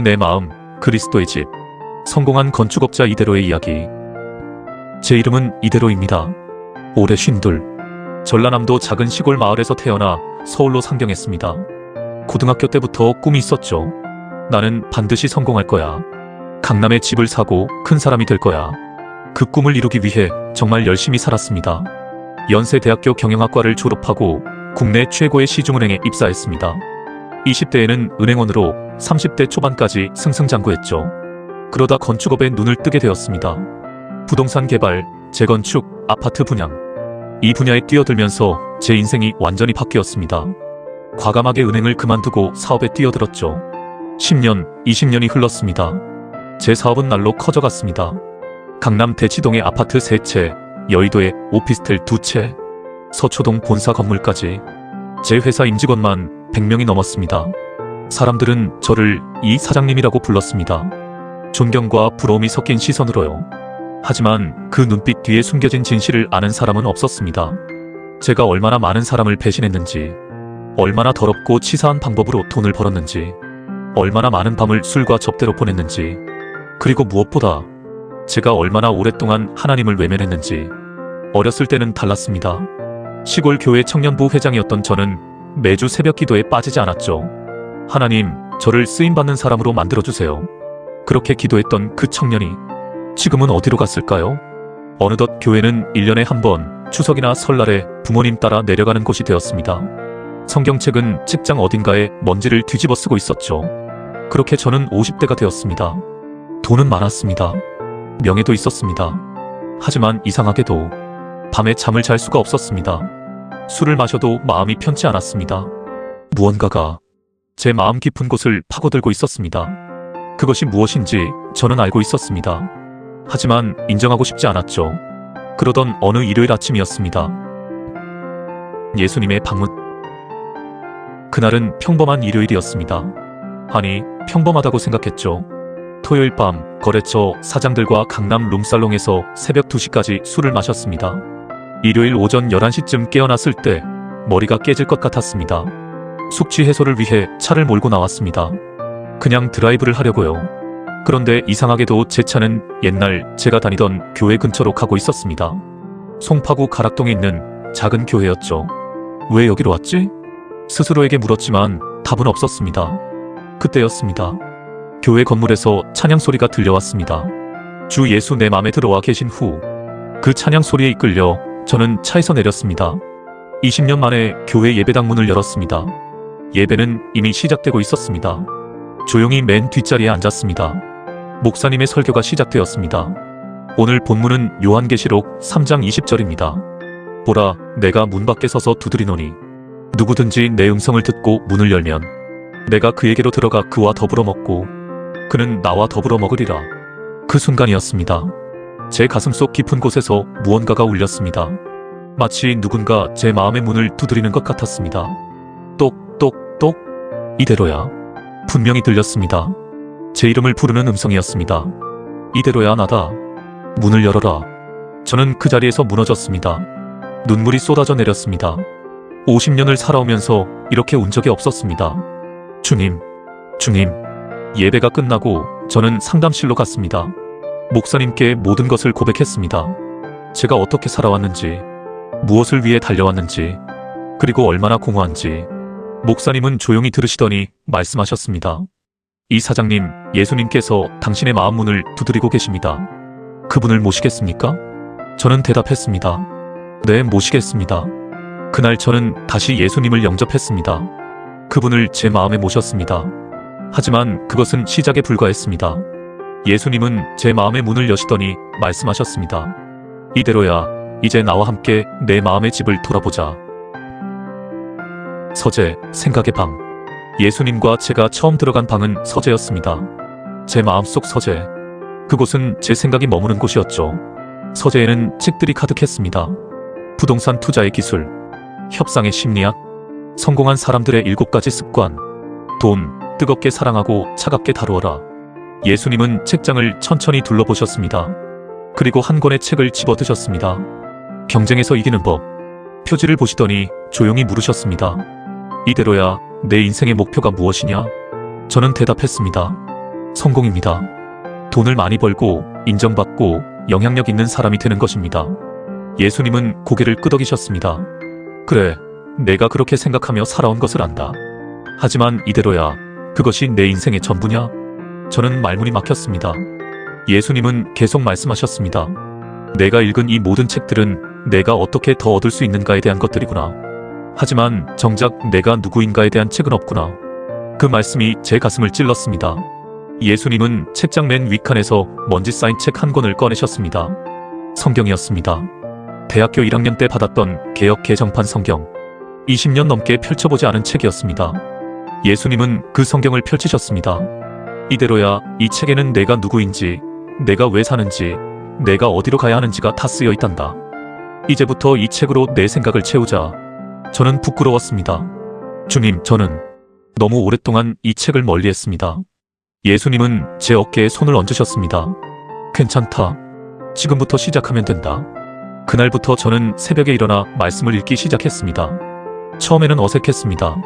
내 마음, 그리스도의 집. 성공한 건축업자 이대로의 이야기. 제 이름은 이대로입니다. 올해 쉰둘. 전라남도 작은 시골 마을에서 태어나 서울로 상경했습니다. 고등학교 때부터 꿈이 있었죠. 나는 반드시 성공할 거야. 강남에 집을 사고 큰 사람이 될 거야. 그 꿈을 이루기 위해 정말 열심히 살았습니다. 연세대학교 경영학과를 졸업하고 국내 최고의 시중은행에 입사했습니다. 20대에는 은행원으로 30대 초반까지 승승장구했죠. 그러다 건축업에 눈을 뜨게 되었습니다. 부동산 개발, 재건축, 아파트 분양. 이 분야에 뛰어들면서 제 인생이 완전히 바뀌었습니다. 과감하게 은행을 그만두고 사업에 뛰어들었죠. 10년, 20년이 흘렀습니다. 제 사업은 날로 커져갔습니다. 강남 대치동의 아파트 3채, 여의도에 오피스텔 2채, 서초동 본사 건물까지 제 회사 임직원만 100명이 넘었습니다. 사람들은 저를 이 사장님이라고 불렀습니다. 존경과 부러움이 섞인 시선으로요. 하지만 그 눈빛 뒤에 숨겨진 진실을 아는 사람은 없었습니다. 제가 얼마나 많은 사람을 배신했는지, 얼마나 더럽고 치사한 방법으로 돈을 벌었는지, 얼마나 많은 밤을 술과 접대로 보냈는지, 그리고 무엇보다 제가 얼마나 오랫동안 하나님을 외면했는지, 어렸을 때는 달랐습니다. 시골 교회 청년부 회장이었던 저는 매주 새벽 기도에 빠지지 않았죠. 하나님, 저를 쓰임받는 사람으로 만들어주세요. 그렇게 기도했던 그 청년이 지금은 어디로 갔을까요? 어느덧 교회는 1년에 한 번 추석이나 설날에 부모님 따라 내려가는 곳이 되었습니다. 성경책은 책장 어딘가에 먼지를 뒤집어 쓰고 있었죠. 그렇게 저는 50대가 되었습니다. 돈은 많았습니다. 명예도 있었습니다. 하지만 이상하게도 밤에 잠을 잘 수가 없었습니다. 술을 마셔도 마음이 편치 않았습니다. 무언가가 제 마음 깊은 곳을 파고들고 있었습니다. 그것이 무엇인지 저는 알고 있었습니다. 하지만 인정하고 싶지 않았죠. 그러던 어느 일요일 아침이었습니다. 예수님의 방문. 그날은 평범한 일요일이었습니다. 아니, 평범하다고 생각했죠. 토요일 밤 거래처 사장들과 강남 룸살롱에서 새벽 2시까지 술을 마셨습니다. 일요일 오전 11시쯤 깨어났을 때 머리가 깨질 것 같았습니다. 숙취 해소를 위해 차를 몰고 나왔습니다. 그냥 드라이브를 하려고요. 그런데 이상하게도 제 차는 옛날 제가 다니던 교회 근처로 가고 있었습니다. 송파구 가락동에 있는 작은 교회였죠. 왜 여기로 왔지? 스스로에게 물었지만 답은 없었습니다. 그때였습니다. 교회 건물에서 찬양 소리가 들려왔습니다. 주 예수 내 맘에 들어와 계신 후 그 찬양 소리에 이끌려 저는 차에서 내렸습니다. 20년 만에 교회 예배당 문을 열었습니다. 예배는 이미 시작되고 있었습니다. 조용히 맨 뒷자리에 앉았습니다. 목사님의 설교가 시작되었습니다. 오늘 본문은 요한계시록 3장 20절입니다. 보라, 내가 문 밖에 서서 두드리노니 누구든지 내 음성을 듣고 문을 열면 내가 그에게로 들어가 그와 더불어 먹고 그는 나와 더불어 먹으리라. 그 순간이었습니다. 제 가슴 속 깊은 곳에서 무언가가 울렸습니다. 마치 누군가 제 마음의 문을 두드리는 것 같았습니다. 똑똑똑 이대로야. 분명히 들렸습니다. 제 이름을 부르는 음성이었습니다. 이대로야 나다. 문을 열어라. 저는 그 자리에서 무너졌습니다. 눈물이 쏟아져 내렸습니다. 50년을 살아오면서 이렇게 운 적이 없었습니다. 주님, 주님. 예배가 끝나고 저는 상담실로 갔습니다. 목사님께 모든 것을 고백했습니다. 제가 어떻게 살아왔는지, 무엇을 위해 달려왔는지, 그리고 얼마나 공허한지. 목사님은 조용히 들으시더니 말씀하셨습니다. 이 사장님, 예수님께서 당신의 마음 문을 두드리고 계십니다. 그분을 모시겠습니까? 저는 대답했습니다. 네, 모시겠습니다. 그날 저는 다시 예수님을 영접했습니다. 그분을 제 마음에 모셨습니다. 하지만 그것은 시작에 불과했습니다. 예수님은 제 마음의 문을 여시더니 말씀하셨습니다. 이대로야, 이제 나와 함께 내 마음의 집을 돌아보자. 서재, 생각의 방. 예수님과 제가 처음 들어간 방은 서재였습니다. 제 마음속 서재. 그곳은 제 생각이 머무는 곳이었죠. 서재에는 책들이 가득했습니다. 부동산 투자의 기술, 협상의 심리학, 성공한 사람들의 일곱 가지 습관, 돈, 뜨겁게 사랑하고 차갑게 다루어라. 예수님은 책장을 천천히 둘러보셨습니다. 그리고 한 권의 책을 집어 드셨습니다. 경쟁에서 이기는 법. 표지를 보시더니 조용히 물으셨습니다. 이대로야 내 인생의 목표가 무엇이냐? 저는 대답했습니다. 성공입니다. 돈을 많이 벌고 인정받고 영향력 있는 사람이 되는 것입니다. 예수님은 고개를 끄덕이셨습니다. 그래, 내가 그렇게 생각하며 살아온 것을 안다. 하지만 이대로야 그것이 내 인생의 전부냐? 저는 말문이 막혔습니다. 예수님은 계속 말씀하셨습니다. 내가 읽은 이 모든 책들은 내가 어떻게 더 얻을 수 있는가에 대한 것들이구나. 하지만 정작 내가 누구인가에 대한 책은 없구나. 그 말씀이 제 가슴을 찔렀습니다. 예수님은 책장 맨 윗칸에서 먼지 쌓인 책 한 권을 꺼내셨습니다. 성경이었습니다. 대학교 1학년 때 받았던 개혁 개정판 성경. 20년 넘게 펼쳐보지 않은 책이었습니다. 예수님은 그 성경을 펼치셨습니다. 이대로야 이 책에는 내가 누구인지, 내가 왜 사는지, 내가 어디로 가야 하는지가 다 쓰여 있단다. 이제부터 이 책으로 내 생각을 채우자. 저는 부끄러웠습니다. 주님, 저는 너무 오랫동안 이 책을 멀리 했습니다. 예수님은 제 어깨에 손을 얹으셨습니다. 괜찮다. 지금부터 시작하면 된다. 그날부터 저는 새벽에 일어나 말씀을 읽기 시작했습니다. 처음에는 어색했습니다.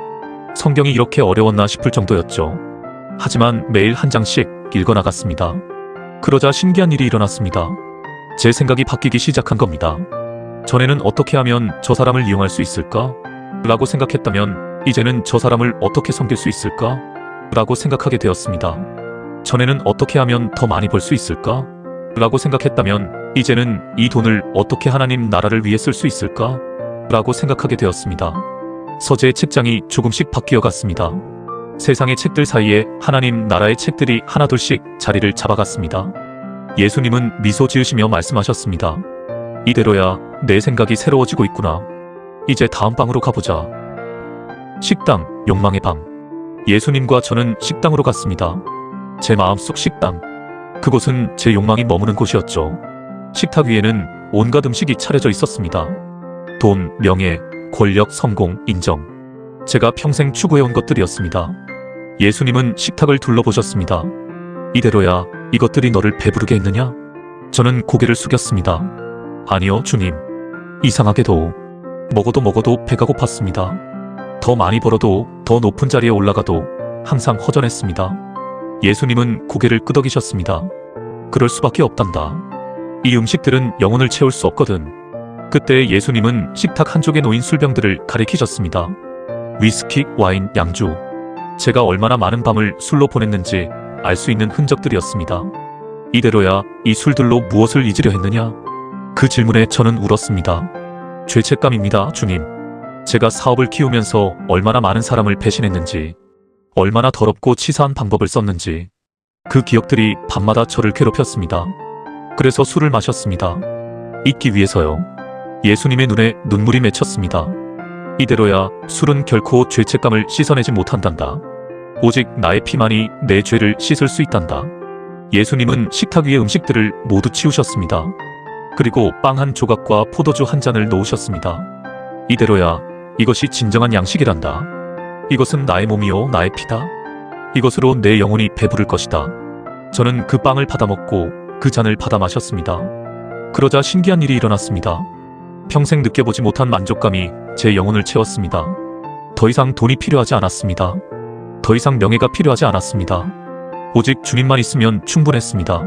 성경이 이렇게 어려웠나 싶을 정도였죠. 하지만 매일 한 장씩 읽어 나갔습니다. 그러자 신기한 일이 일어났습니다. 제 생각이 바뀌기 시작한 겁니다. 전에는 어떻게 하면 저 사람을 이용할 수 있을까? 라고 생각했다면 이제는 저 사람을 어떻게 섬길 수 있을까? 라고 생각하게 되었습니다. 전에는 어떻게 하면 더 많이 벌 수 있을까? 라고 생각했다면 이제는 이 돈을 어떻게 하나님 나라를 위해 쓸 수 있을까? 라고 생각하게 되었습니다. 서재의 책장이 조금씩 바뀌어 갔습니다. 세상의 책들 사이에 하나님 나라의 책들이 하나둘씩 자리를 잡아갔습니다. 예수님은 미소 지으시며 말씀하셨습니다. 이대로야 내 생각이 새로워지고 있구나. 이제 다음 방으로 가보자. 식당, 욕망의 방. 예수님과 저는 식당으로 갔습니다. 제 마음속 식당. 그곳은 제 욕망이 머무는 곳이었죠. 식탁 위에는 온갖 음식이 차려져 있었습니다. 돈, 명예, 권력, 성공, 인정. 제가 평생 추구해온 것들이었습니다. 예수님은 식탁을 둘러보셨습니다. 이대로야 이것들이 너를 배부르게 했느냐? 저는 고개를 숙였습니다. 아니요, 주님. 이상하게도 먹어도 먹어도 배가 고팠습니다. 더 많이 벌어도 더 높은 자리에 올라가도 항상 허전했습니다. 예수님은 고개를 끄덕이셨습니다. 그럴 수밖에 없단다. 이 음식들은 영혼을 채울 수 없거든. 그때 예수님은 식탁 한쪽에 놓인 술병들을 가리키셨습니다. 위스키, 와인, 양주. 제가 얼마나 많은 밤을 술로 보냈는지 알 수 있는 흔적들이었습니다. 이대로야 이 술들로 무엇을 잊으려 했느냐? 그 질문에 저는 울었습니다. 죄책감입니다, 주님. 제가 사업을 키우면서 얼마나 많은 사람을 배신했는지, 얼마나 더럽고 치사한 방법을 썼는지, 그 기억들이 밤마다 저를 괴롭혔습니다. 그래서 술을 마셨습니다. 잊기 위해서요. 예수님의 눈에 눈물이 맺혔습니다. 이대로야 술은 결코 죄책감을 씻어내지 못한단다. 오직 나의 피만이 내 죄를 씻을 수 있단다. 예수님은 식탁 위의 음식들을 모두 치우셨습니다. 그리고 빵 한 조각과 포도주 한 잔을 놓으셨습니다. 이대로야 이것이 진정한 양식이란다. 이것은 나의 몸이요 나의 피다. 이것으로 내 영혼이 배부를 것이다. 저는 그 빵을 받아 먹고 그 잔을 받아 마셨습니다. 그러자 신기한 일이 일어났습니다. 평생 느껴보지 못한 만족감이 제 영혼을 채웠습니다. 더 이상 돈이 필요하지 않았습니다. 더 이상 명예가 필요하지 않았습니다. 오직 주님만 있으면 충분했습니다.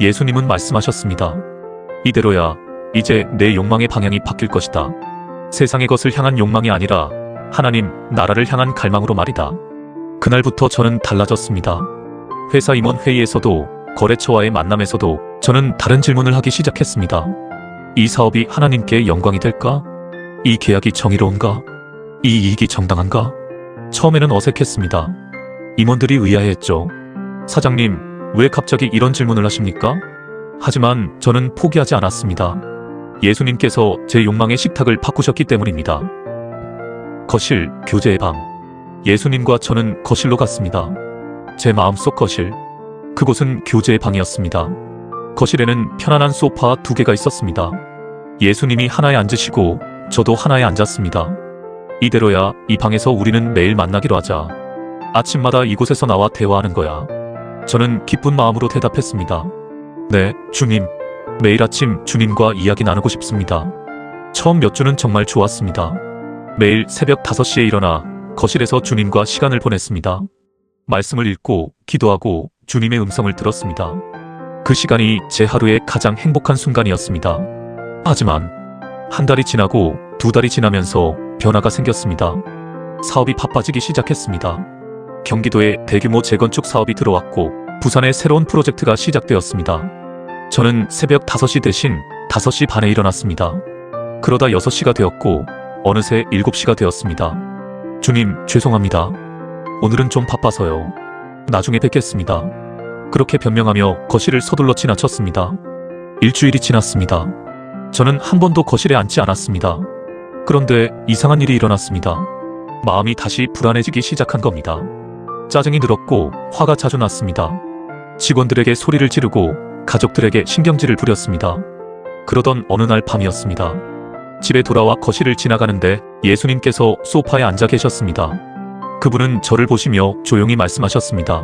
예수님은 말씀하셨습니다. 이대로야 이제 내 욕망의 방향이 바뀔 것이다. 세상의 것을 향한 욕망이 아니라 하나님 나라를 향한 갈망으로 말이다. 그날부터 저는 달라졌습니다. 회사 임원 회의에서도 거래처와의 만남에서도 저는 다른 질문을 하기 시작했습니다. 이 사업이 하나님께 영광이 될까? 이 계약이 정의로운가? 이 이익이 정당한가? 처음에는 어색했습니다. 임원들이 의아해했죠. 사장님, 왜 갑자기 이런 질문을 하십니까? 하지만 저는 포기하지 않았습니다. 예수님께서 제 욕망의 식탁을 바꾸셨기 때문입니다. 거실, 교제의 방. 예수님과 저는 거실로 갔습니다. 제 마음속 거실. 그곳은 교제의 방이었습니다. 거실에는 편안한 소파 두 개가 있었습니다. 예수님이 하나에 앉으시고 저도 하나에 앉았습니다. 이대로야 이 방에서 우리는 매일 만나기로 하자. 아침마다 이곳에서 나와 대화하는 거야. 저는 기쁜 마음으로 대답했습니다. 네, 주님. 매일 아침 주님과 이야기 나누고 싶습니다. 처음 몇 주는 정말 좋았습니다. 매일 새벽 5시에 일어나 거실에서 주님과 시간을 보냈습니다. 말씀을 읽고 기도하고 주님의 음성을 들었습니다. 그 시간이 제 하루의 가장 행복한 순간이었습니다. 하지만 한 달이 지나고 두 달이 지나면서 변화가 생겼습니다. 사업이 바빠지기 시작했습니다. 경기도에 대규모 재건축 사업이 들어왔고 부산에 새로운 프로젝트가 시작되었습니다. 저는 새벽 5시 대신 5시 반에 일어났습니다. 그러다 6시가 되었고 어느새 7시가 되었습니다. 주님, 죄송합니다. 오늘은 좀 바빠서요. 나중에 뵙겠습니다. 그렇게 변명하며 거실을 서둘러 지나쳤습니다. 일주일이 지났습니다. 저는 한 번도 거실에 앉지 않았습니다. 그런데 이상한 일이 일어났습니다. 마음이 다시 불안해지기 시작한 겁니다. 짜증이 늘었고 화가 자주 났습니다. 직원들에게 소리를 지르고 가족들에게 신경질을 부렸습니다. 그러던 어느 날 밤이었습니다. 집에 돌아와 거실을 지나가는데 예수님께서 소파에 앉아 계셨습니다. 그분은 저를 보시며 조용히 말씀하셨습니다.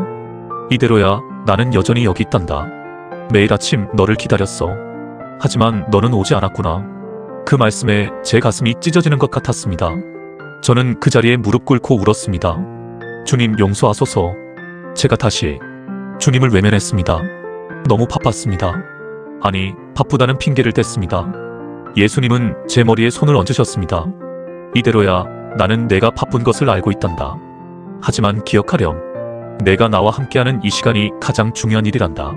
이대로야 나는 여전히 여기 있단다. 매일 아침 너를 기다렸어. 하지만 너는 오지 않았구나. 그 말씀에 제 가슴이 찢어지는 것 같았습니다. 저는 그 자리에 무릎 꿇고 울었습니다. 주님 용서하소서. 제가 다시 주님을 외면했습니다. 너무 바빴습니다. 아니, 바쁘다는 핑계를 댔습니다. 예수님은 제 머리에 손을 얹으셨습니다. 이대로야 나는 내가 바쁜 것을 알고 있단다. 하지만 기억하렴. 내가 나와 함께하는 이 시간이 가장 중요한 일이란다.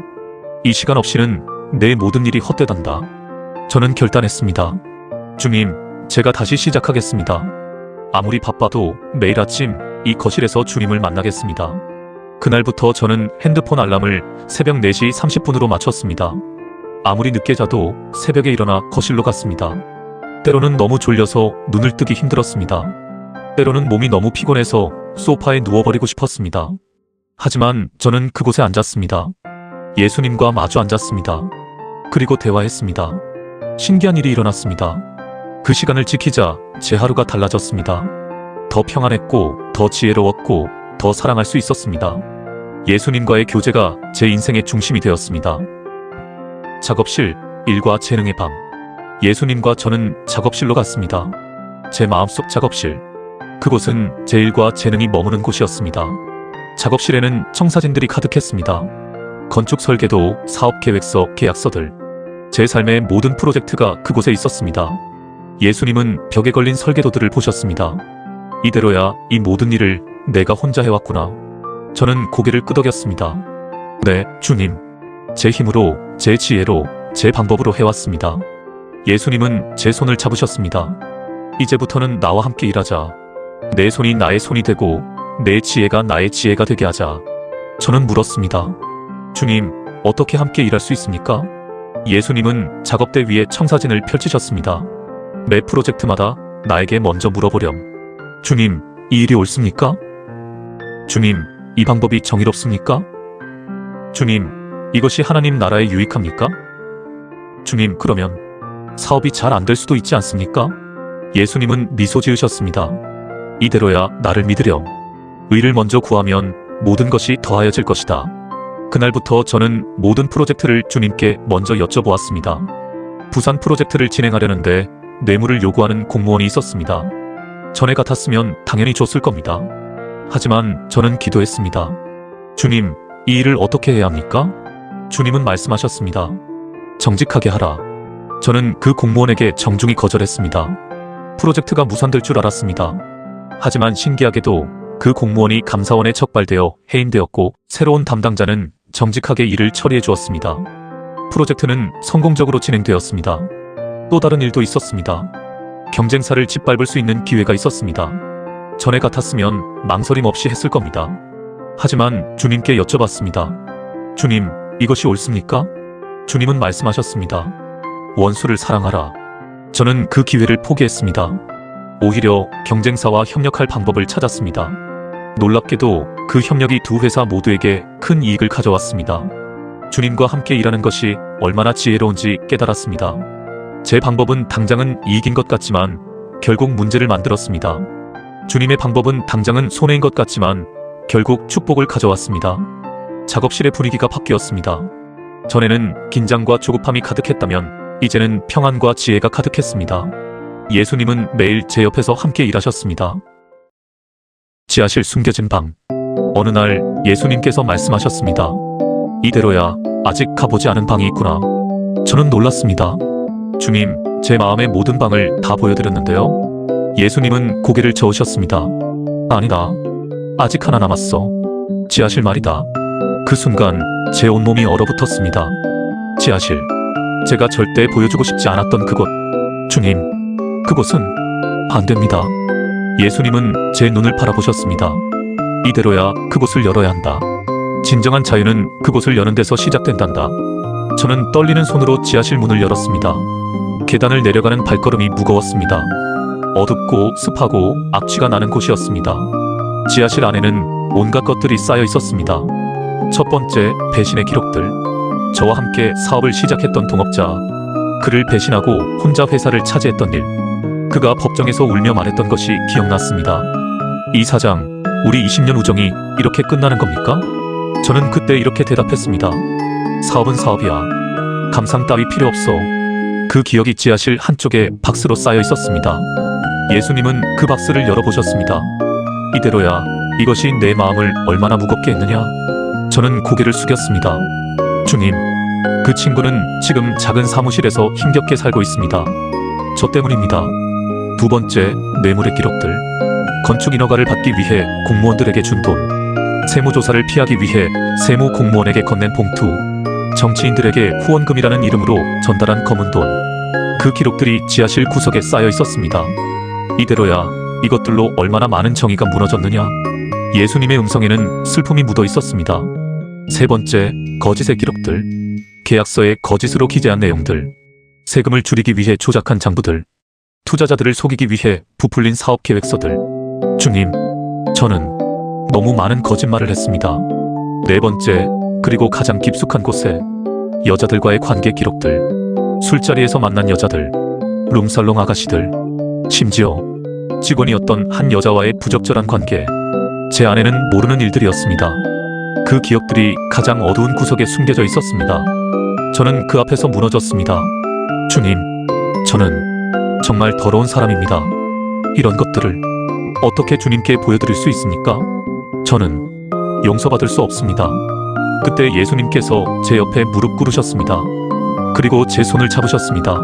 이 시간 없이는 내 모든 일이 헛되단다. 저는 결단했습니다. 주님, 제가 다시 시작하겠습니다. 아무리 바빠도 매일 아침 이 거실에서 주님을 만나겠습니다. 그날부터 저는 핸드폰 알람을 새벽 4시 30분으로 맞췄습니다. 아무리 늦게 자도 새벽에 일어나 거실로 갔습니다. 때로는 너무 졸려서 눈을 뜨기 힘들었습니다. 때로는 몸이 너무 피곤해서 소파에 누워버리고 싶었습니다. 하지만 저는 그곳에 앉았습니다. 예수님과 마주 앉았습니다. 그리고 대화했습니다. 신기한 일이 일어났습니다. 그 시간을 지키자 제 하루가 달라졌습니다. 더 평안했고, 더 지혜로웠고, 더 사랑할 수 있었습니다. 예수님과의 교제가 제 인생의 중심이 되었습니다. 작업실, 일과 재능의 방. 예수님과 저는 작업실로 갔습니다. 제 마음속 작업실. 그곳은 제 일과 재능이 머무는 곳이었습니다. 작업실에는 청사진들이 가득했습니다. 건축 설계도, 사업 계획서, 계약서들. 제 삶의 모든 프로젝트가 그곳에 있었습니다. 예수님은 벽에 걸린 설계도들을 보셨습니다. 이대로야 이 모든 일을 내가 혼자 해왔구나. 저는 고개를 끄덕였습니다. 네, 주님. 제 힘으로, 제 지혜로, 제 방법으로 해왔습니다. 예수님은 제 손을 잡으셨습니다. 이제부터는 나와 함께 일하자. 내 손이 나의 손이 되고, 내 지혜가 나의 지혜가 되게 하자. 저는 물었습니다. 주님, 어떻게 함께 일할 수 있습니까? 예수님은 작업대 위에 청사진을 펼치셨습니다. 매 프로젝트마다 나에게 먼저 물어보렴. 주님, 이 일이 옳습니까? 주님, 이 방법이 정의롭습니까? 주님, 이것이 하나님 나라에 유익합니까? 주님, 그러면 사업이 잘 안 될 수도 있지 않습니까? 예수님은 미소 지으셨습니다. 이대로야 나를 믿으렴. 의를 먼저 구하면 모든 것이 더하여질 것이다. 그날부터 저는 모든 프로젝트를 주님께 먼저 여쭤보았습니다. 부산 프로젝트를 진행하려는데 뇌물을 요구하는 공무원이 있었습니다. 전에 같았으면 당연히 줬을 겁니다. 하지만 저는 기도했습니다. 주님, 이 일을 어떻게 해야 합니까? 주님은 말씀하셨습니다. 정직하게 하라. 저는 그 공무원에게 정중히 거절했습니다. 프로젝트가 무산될 줄 알았습니다. 하지만 신기하게도 그 공무원이 감사원에 적발되어 해임되었고 새로운 담당자는 정직하게 일을 처리해 주었습니다. 프로젝트는 성공적으로 진행되었습니다. 또 다른 일도 있었습니다. 경쟁사를 짓밟을 수 있는 기회가 있었습니다. 전에 같았으면 망설임 없이 했을 겁니다. 하지만 주님께 여쭤봤습니다. 주님, 이것이 옳습니까? 주님은 말씀하셨습니다. 원수를 사랑하라. 저는 그 기회를 포기했습니다. 오히려 경쟁사와 협력할 방법을 찾았습니다. 놀랍게도 그 협력이 두 회사 모두에게 큰 이익을 가져왔습니다. 주님과 함께 일하는 것이 얼마나 지혜로운지 깨달았습니다. 제 방법은 당장은 이익인 것 같지만 결국 문제를 만들었습니다. 주님의 방법은 당장은 손해인 것 같지만 결국 축복을 가져왔습니다. 작업실의 분위기가 바뀌었습니다. 전에는 긴장과 조급함이 가득했다면 이제는 평안과 지혜가 가득했습니다. 예수님은 매일 제 옆에서 함께 일하셨습니다. 지하실 숨겨진 방. 어느 날 예수님께서 말씀하셨습니다. 이대로야 아직 가보지 않은 방이 있구나. 저는 놀랐습니다. 주님, 제 마음의 모든 방을 다 보여드렸는데요. 예수님은 고개를 저으셨습니다. 아니다. 아직 하나 남았어. 지하실 말이다. 그 순간 제 온몸이 얼어붙었습니다. 지하실. 제가 절대 보여주고 싶지 않았던 그곳. 주님, 그곳은 안 됩니다. 예수님은 제 눈을 바라보셨습니다. 이대로야 그곳을 열어야 한다. 진정한 자유는 그곳을 여는 데서 시작된단다. 저는 떨리는 손으로 지하실 문을 열었습니다. 계단을 내려가는 발걸음이 무거웠습니다. 어둡고 습하고 악취가 나는 곳이었습니다. 지하실 안에는 온갖 것들이 쌓여 있었습니다. 첫 번째, 배신의 기록들. 저와 함께 사업을 시작했던 동업자. 그를 배신하고 혼자 회사를 차지했던 일. 그가 법정에서 울며 말했던 것이 기억났습니다. 이 사장, 우리 20년 우정이 이렇게 끝나는 겁니까? 저는 그때 이렇게 대답했습니다. 사업은 사업이야. 감상 따위 필요 없어. 그 기억이 지하실 한쪽에 박스로 쌓여 있었습니다. 예수님은 그 박스를 열어보셨습니다. 이대로야, 이것이 내 마음을 얼마나 무겁게 했느냐? 저는 고개를 숙였습니다. 주님, 그 친구는 지금 작은 사무실에서 힘겹게 살고 있습니다. 저 때문입니다. 두 번째, 뇌물의 기록들. 건축 인허가를 받기 위해 공무원들에게 준 돈. 세무조사를 피하기 위해 세무 공무원에게 건넨 봉투. 정치인들에게 후원금이라는 이름으로 전달한 검은 돈. 그 기록들이 지하실 구석에 쌓여 있었습니다. 이대로야 이것들로 얼마나 많은 정의가 무너졌느냐. 예수님의 음성에는 슬픔이 묻어 있었습니다. 세 번째, 거짓의 기록들. 계약서에 거짓으로 기재한 내용들. 세금을 줄이기 위해 조작한 장부들. 투자자들을 속이기 위해 부풀린 사업 계획서들. 주님, 저는 너무 많은 거짓말을 했습니다. 네 번째, 그리고 가장 깊숙한 곳에 여자들과의 관계 기록들. 술자리에서 만난 여자들, 룸살롱 아가씨들, 심지어 직원이었던 한 여자와의 부적절한 관계. 제 안에는 모르는 일들이었습니다. 그 기억들이 가장 어두운 구석에 숨겨져 있었습니다. 저는 그 앞에서 무너졌습니다. 주님, 저는 정말 더러운 사람입니다. 이런 것들을 어떻게 주님께 보여드릴 수 있습니까? 저는 용서받을 수 없습니다. 그때 예수님께서 제 옆에 무릎 꿇으셨습니다. 그리고 제 손을 잡으셨습니다.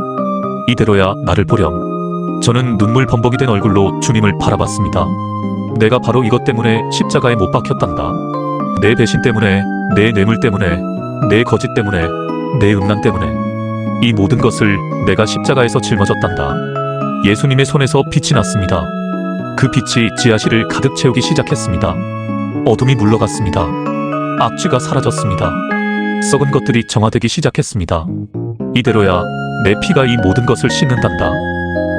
이대로야 나를 보렴. 저는 눈물 범벅이 된 얼굴로 주님을 바라봤습니다. 내가 바로 이것 때문에 십자가에 못 박혔단다. 내 배신 때문에, 내 뇌물 때문에, 내 거짓 때문에, 내 음란 때문에. 이 모든 것을 내가 십자가에서 짊어졌단다. 예수님의 손에서 빛이 났습니다. 그 빛이 지하실을 가득 채우기 시작했습니다. 어둠이 물러갔습니다. 악취가 사라졌습니다. 썩은 것들이 정화되기 시작했습니다. 이대로야 내 피가 이 모든 것을 씻는단다.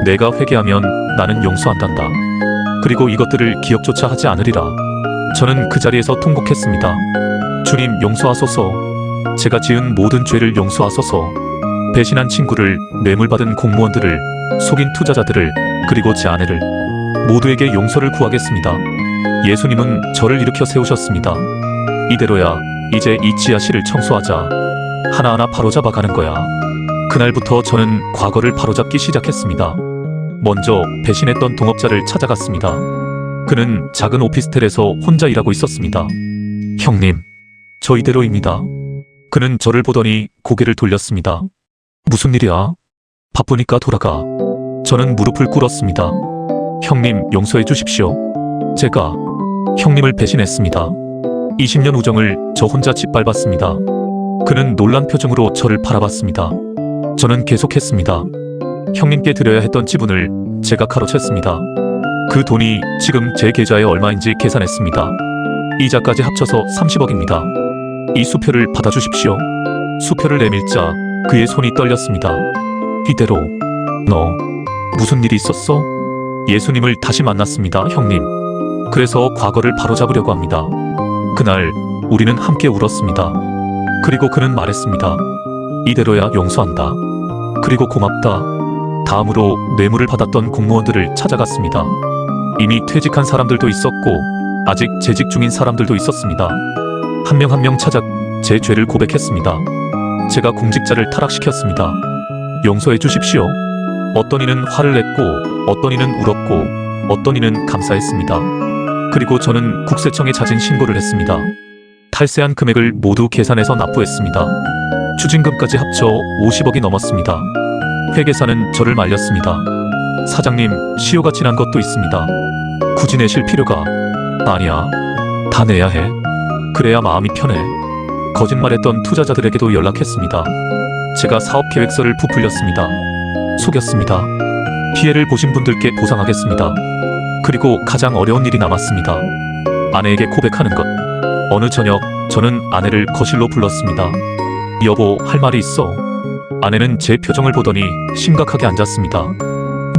내가 회개하면 나는 용서한단다. 그리고 이것들을 기억조차 하지 않으리라. 저는 그 자리에서 통곡했습니다. 주님 용서하소서. 제가 지은 모든 죄를 용서하소서. 배신한 친구를, 뇌물받은 공무원들을, 속인 투자자들을, 그리고 제 아내를 모두에게 용서를 구하겠습니다. 예수님은 저를 일으켜 세우셨습니다. 이대로야 이제 이 지하실을 청소하자. 하나하나 바로잡아 가는 거야. 그날부터 저는 과거를 바로잡기 시작했습니다. 먼저 배신했던 동업자를 찾아갔습니다. 그는 작은 오피스텔에서 혼자 일하고 있었습니다. 형님, 저 이대로입니다. 그는 저를 보더니 고개를 돌렸습니다. 무슨 일이야? 바쁘니까 돌아가. 저는 무릎을 꿇었습니다. 형님, 용서해 주십시오. 제가 형님을 배신했습니다. 20년 우정을 저 혼자 짓밟았습니다. 그는 놀란 표정으로 저를 바라봤습니다. 저는 계속했습니다. 형님께 드려야 했던 지분을 제가 가로챘습니다. 그 돈이 지금 제 계좌에 얼마인지 계산했습니다. 이자까지 합쳐서 30억입니다. 이 수표를 받아주십시오. 수표를 내밀자 그의 손이 떨렸습니다. 이대로 너 무슨 일이 있었어? 예수님을 다시 만났습니다, 형님. 그래서 과거를 바로잡으려고 합니다. 그날 우리는 함께 울었습니다. 그리고 그는 말했습니다. 이대로야 용서한다. 그리고 고맙다. 다음으로 뇌물을 받았던 공무원들을 찾아갔습니다. 이미 퇴직한 사람들도 있었고 아직 재직 중인 사람들도 있었습니다. 한 명 한명 찾아 제 죄를 고백했습니다. 제가 공직자를 타락시켰습니다. 용서해 주십시오. 어떤 이는 화를 냈고 어떤 이는 울었고 어떤 이는 감사했습니다. 그리고 저는 국세청에 잦은 신고를 했습니다. 탈세한 금액을 모두 계산해서 납부했습니다. 추징금까지 합쳐 50억이 넘었습니다. 회계사는 저를 말렸습니다. 사장님, 시효가 지난 것도 있습니다. 굳이 내실 필요가 아니야. 다 내야 해. 그래야 마음이 편해. 거짓말했던 투자자들에게도 연락했습니다. 제가 사업 계획서를 부풀렸습니다. 속였습니다. 피해를 보신 분들께 보상하겠습니다. 그리고 가장 어려운 일이 남았습니다. 아내에게 고백하는 것. 어느 저녁 저는 아내를 거실로 불렀습니다. 여보, 할 말이 있어. 아내는 제 표정을 보더니 심각하게 앉았습니다.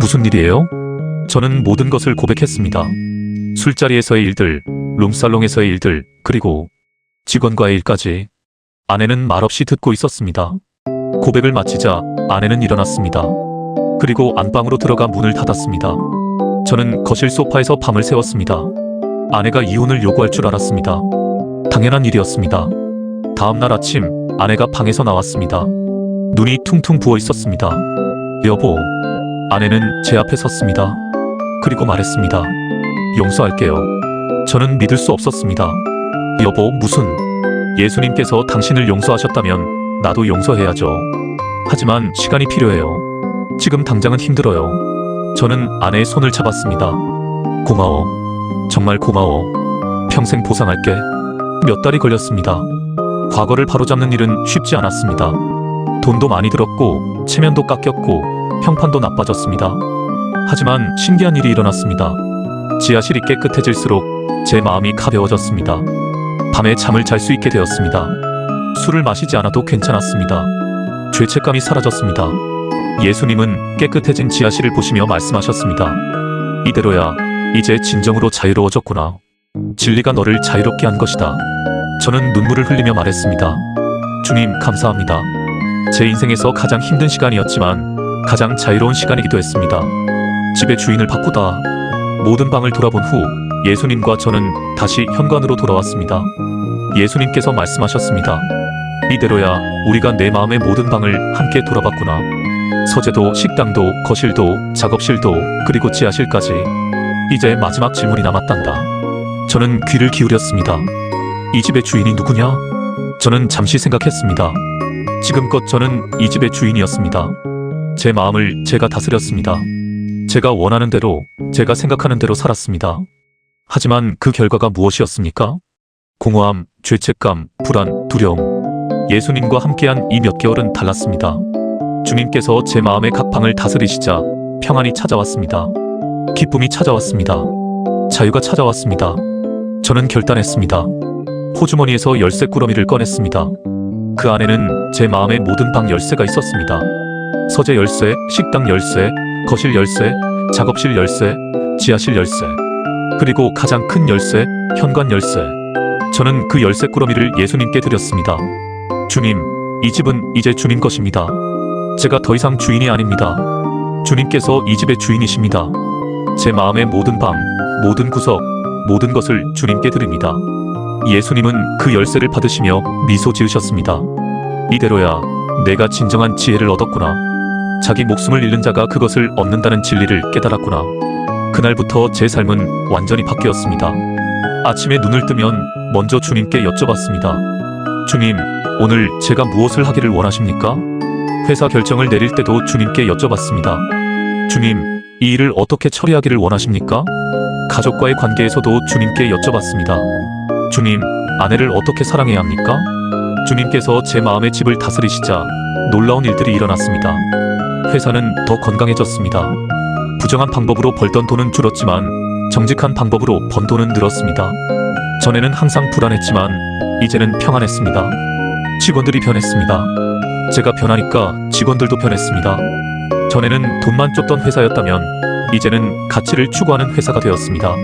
무슨 일이에요? 저는 모든 것을 고백했습니다. 술자리에서의 일들, 룸살롱에서의 일들, 그리고 직원과의 일까지. 아내는 말없이 듣고 있었습니다. 고백을 마치자 아내는 일어났습니다. 그리고 안방으로 들어가 문을 닫았습니다. 저는 거실 소파에서 밤을 새웠습니다. 아내가 이혼을 요구할 줄 알았습니다. 당연한 일이었습니다. 다음 날 아침 아내가 방에서 나왔습니다. 눈이 퉁퉁 부어 있었습니다. 여보, 아내는 제 앞에 섰습니다. 그리고 말했습니다. 용서할게요. 저는 믿을 수 없었습니다. 여보, 무슨 예수님께서 당신을 용서하셨다면 나도 용서해야죠. 하지만 시간이 필요해요. 지금 당장은 힘들어요. 저는 아내의 손을 잡았습니다. 고마워. 정말 고마워. 평생 보상할게. 몇 달이 걸렸습니다. 과거를 바로잡는 일은 쉽지 않았습니다. 돈도 많이 들었고, 체면도 깎였고, 평판도 나빠졌습니다. 하지만 신기한 일이 일어났습니다. 지하실이 깨끗해질수록 제 마음이 가벼워졌습니다. 밤에 잠을 잘 수 있게 되었습니다. 술을 마시지 않아도 괜찮았습니다. 죄책감이 사라졌습니다. 예수님은 깨끗해진 지하실을 보시며 말씀하셨습니다. 이대로야, 이제 진정으로 자유로워졌구나. 진리가 너를 자유롭게 한 것이다. 저는 눈물을 흘리며 말했습니다. 주님, 감사합니다. 제 인생에서 가장 힘든 시간이었지만 가장 자유로운 시간이기도 했습니다. 집의 주인을 바꾸다. 모든 방을 돌아본 후 예수님과 저는 다시 현관으로 돌아왔습니다. 예수님께서 말씀하셨습니다. 이대로야 우리가 내 마음의 모든 방을 함께 돌아봤구나. 서재도 식당도 거실도 작업실도 그리고 지하실까지 이제 마지막 질문이 남았단다. 저는 귀를 기울였습니다. 이 집의 주인이 누구냐? 저는 잠시 생각했습니다. 지금껏 저는 이 집의 주인이었습니다. 제 마음을 제가 다스렸습니다. 제가 원하는 대로, 제가 생각하는 대로 살았습니다. 하지만 그 결과가 무엇이었습니까? 공허함, 죄책감, 불안, 두려움. 예수님과 함께한 이 몇 개월은 달랐습니다. 주님께서 제 마음의 각 방을 다스리시자 평안이 찾아왔습니다. 기쁨이 찾아왔습니다. 자유가 찾아왔습니다. 저는 결단했습니다. 호주머니에서 열쇠 꾸러미를 꺼냈습니다. 그 안에는 제 마음의 모든 방 열쇠가 있었습니다. 서재 열쇠, 식당 열쇠, 거실 열쇠, 작업실 열쇠, 지하실 열쇠, 그리고 가장 큰 열쇠, 현관 열쇠. 저는 그 열쇠 꾸러미를 예수님께 드렸습니다. 주님, 이 집은 이제 주님 것입니다. 제가 더 이상 주인이 아닙니다. 주님께서 이 집의 주인이십니다. 제 마음의 모든 방, 모든 구석, 모든 것을 주님께 드립니다. 예수님은 그 열쇠를 받으시며 미소 지으셨습니다. 이대로야 내가 진정한 지혜를 얻었구나. 자기 목숨을 잃는 자가 그것을 얻는다는 진리를 깨달았구나. 그날부터 제 삶은 완전히 바뀌었습니다. 아침에 눈을 뜨면 먼저 주님께 여쭤봤습니다. 주님, 오늘 제가 무엇을 하기를 원하십니까? 회사 결정을 내릴 때도 주님께 여쭤봤습니다. 주님, 이 일을 어떻게 처리하기를 원하십니까? 가족과의 관계에서도 주님께 여쭤봤습니다. 주님, 아내를 어떻게 사랑해야 합니까? 주님께서 제 마음의 집을 다스리시자 놀라운 일들이 일어났습니다. 회사는 더 건강해졌습니다. 부정한 방법으로 벌던 돈은 줄었지만 정직한 방법으로 번 돈은 늘었습니다. 전에는 항상 불안했지만 이제는 평안했습니다. 직원들이 변했습니다. 제가 변하니까 직원들도 변했습니다. 전에는 돈만 쫓던 회사였다면 이제는 가치를 추구하는 회사가 되었습니다.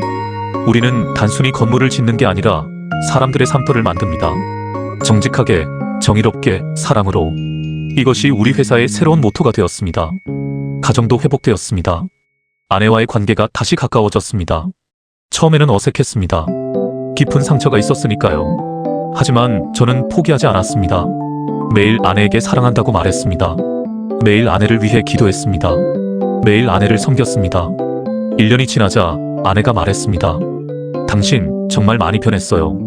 우리는 단순히 건물을 짓는 게 아니라 사람들의 삶터를 만듭니다. 정직하게, 정의롭게, 사랑으로. 이것이 우리 회사의 새로운 모토가 되었습니다. 가정도 회복되었습니다. 아내와의 관계가 다시 가까워졌습니다. 처음에는 어색했습니다. 깊은 상처가 있었으니까요. 하지만 저는 포기하지 않았습니다. 매일 아내에게 사랑한다고 말했습니다. 매일 아내를 위해 기도했습니다. 매일 아내를 섬겼습니다. 1년이 지나자 아내가 말했습니다. 당신 정말 많이 변했어요.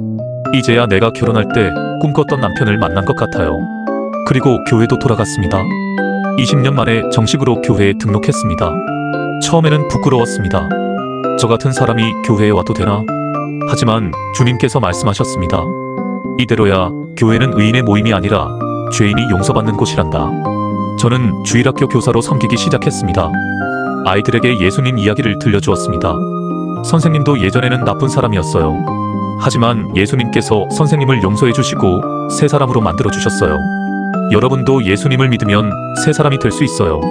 이제야 내가 결혼할 때 꿈꿨던 남편을 만난 것 같아요. 그리고 교회도 돌아갔습니다. 20년 만에 정식으로 교회에 등록했습니다. 처음에는 부끄러웠습니다. 저 같은 사람이 교회에 와도 되나? 하지만 주님께서 말씀하셨습니다. 이대로야 교회는 의인의 모임이 아니라 죄인이 용서받는 곳이란다. 저는 주일학교 교사로 섬기기 시작했습니다. 아이들에게 예수님 이야기를 들려주었습니다. 선생님도 예전에는 나쁜 사람이었어요. 하지만 예수님께서 선생님을 용서해 주시고 새 사람으로 만들어 주셨어요. 여러분도 예수님을 믿으면 새 사람이 될 수 있어요.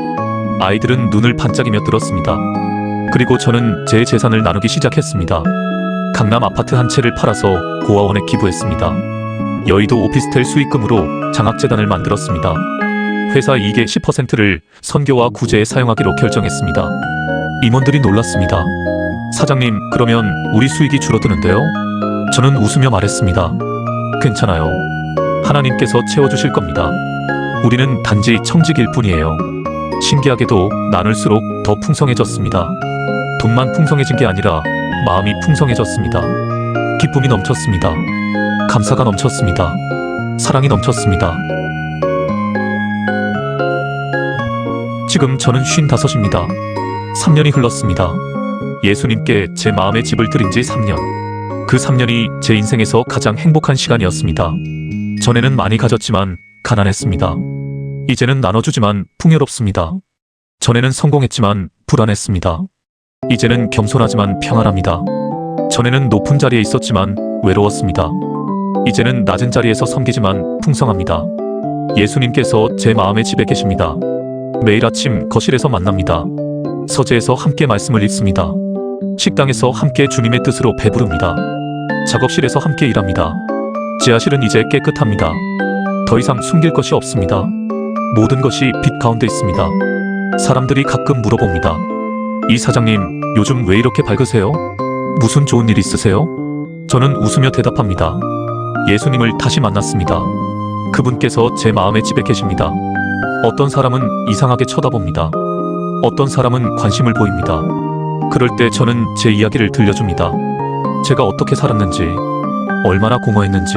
아이들은 눈을 반짝이며 들었습니다. 그리고 저는 제 재산을 나누기 시작했습니다. 강남 아파트 한 채를 팔아서 고아원에 기부했습니다. 여의도 오피스텔 수익금으로 장학재단을 만들었습니다. 회사 이익의 10%를 선교와 구제에 사용하기로 결정했습니다. 임원들이 놀랐습니다. 사장님, 그러면 우리 수익이 줄어드는데요? 저는 웃으며 말했습니다. 괜찮아요. 하나님께서 채워주실 겁니다. 우리는 단지 청직일 뿐이에요. 신기하게도 나눌수록 더 풍성해졌습니다. 돈만 풍성해진 게 아니라 마음이 풍성해졌습니다. 기쁨이 넘쳤습니다. 감사가 넘쳤습니다. 사랑이 넘쳤습니다. 지금 저는 55입니다. 3년이 흘렀습니다. 예수님께 제 마음의 집을 드린 지 3년. 그 3년이 제 인생에서 가장 행복한 시간이었습니다. 전에는 많이 가졌지만 가난했습니다. 이제는 나눠주지만 풍요롭습니다. 전에는 성공했지만 불안했습니다. 이제는 겸손하지만 평안합니다. 전에는 높은 자리에 있었지만 외로웠습니다. 이제는 낮은 자리에서 섬기지만 풍성합니다. 예수님께서 제 마음의 집에 계십니다. 매일 아침 거실에서 만납니다. 서재에서 함께 말씀을 읽습니다. 식당에서 함께 주님의 뜻으로 배부릅니다. 작업실에서 함께 일합니다. 지하실은 이제 깨끗합니다. 더 이상 숨길 것이 없습니다. 모든 것이 빛 가운데 있습니다. 사람들이 가끔 물어봅니다. 이 사장님, 요즘 왜 이렇게 밝으세요? 무슨 좋은 일 있으세요? 저는 웃으며 대답합니다. 예수님을 다시 만났습니다. 그분께서 제 마음의 집에 계십니다. 어떤 사람은 이상하게 쳐다봅니다. 어떤 사람은 관심을 보입니다. 그럴 때 저는 제 이야기를 들려줍니다. 제가 어떻게 살았는지, 얼마나 공허했는지,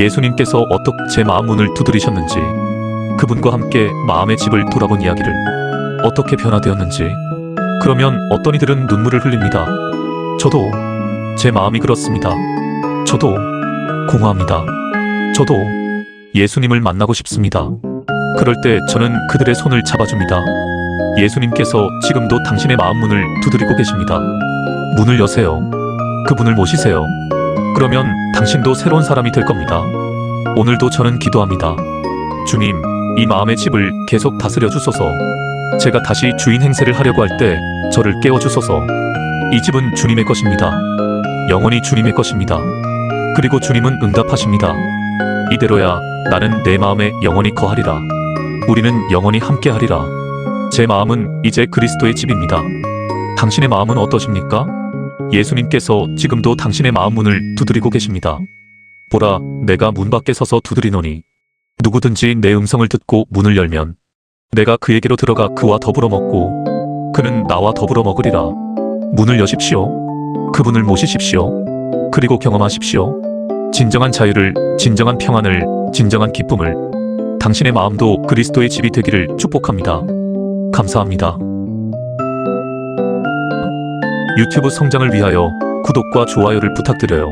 예수님께서 어떻게 제 마음 문을 두드리셨는지, 그분과 함께 마음의 집을 돌아본 이야기를 어떻게 변화되었는지, 그러면 어떤 이들은 눈물을 흘립니다. 저도 제 마음이 그렇습니다. 저도 공허합니다. 저도 예수님을 만나고 싶습니다. 그럴 때 저는 그들의 손을 잡아줍니다. 예수님께서 지금도 당신의 마음 문을 두드리고 계십니다. 문을 여세요. 그분을 모시세요. 그러면 당신도 새로운 사람이 될 겁니다. 오늘도 저는 기도합니다. 주님, 이 마음의 집을 계속 다스려 주소서. 제가 다시 주인 행세를 하려고 할 때 저를 깨워 주소서. 이 집은 주님의 것입니다. 영원히 주님의 것입니다. 그리고 주님은 응답하십니다. 이대로야 나는 내 마음에 영원히 거하리라. 우리는 영원히 함께하리라. 제 마음은 이제 그리스도의 집입니다. 당신의 마음은 어떠십니까? 예수님께서 지금도 당신의 마음 문을 두드리고 계십니다. 보라, 내가 문 밖에 서서 두드리노니 누구든지 내 음성을 듣고 문을 열면 내가 그에게로 들어가 그와 더불어 먹고 그는 나와 더불어 먹으리라. 문을 여십시오. 그분을 모시십시오. 그리고 경험하십시오. 진정한 자유를, 진정한 평안을, 진정한 기쁨을 당신의 마음도 그리스도의 집이 되기를 축복합니다. 감사합니다. 유튜브 성장을 위하여 구독과 좋아요를 부탁드려요.